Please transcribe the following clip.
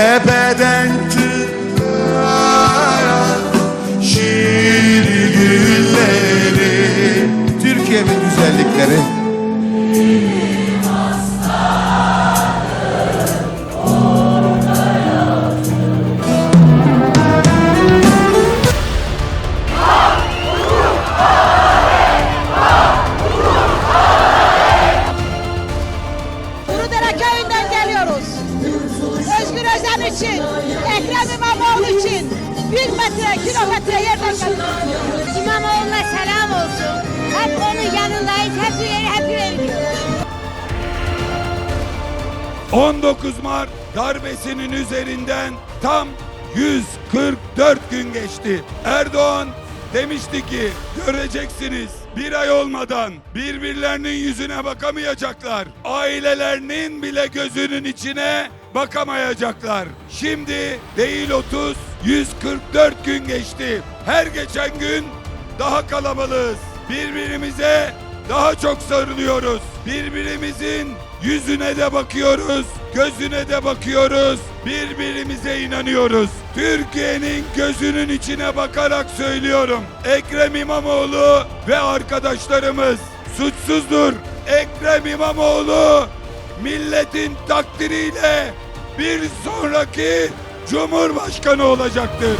tepeden çıkan şiir gülleri. Türkiye'min güzellikleri Özel için, Ekrem İmamoğlu için bir metre, kilometre yerden. İmamoğlu'na selam olsun. Hep onun yanındayız. Hep yeri hep yeri. 19 Mart darbesinin üzerinden tam 144 gün geçti. Erdoğan demişti ki göreceksiniz bir ay olmadan birbirlerinin yüzüne bakamayacaklar. Ailelerinin bile gözünün içine bakamayacaklar. Şimdi değil 30 144 gün geçti. Her geçen gün daha kalabalığız. Birbirimize daha çok sarılıyoruz. Birbirimizin yüzüne de bakıyoruz, gözüne de bakıyoruz. Birbirimize inanıyoruz. Türkiye'nin gözünün içine bakarak söylüyorum. Ekrem İmamoğlu ve arkadaşlarımız suçsuzdur. Ekrem İmamoğlu milletin takdiriyle bir sonraki Cumhurbaşkanı olacaktır.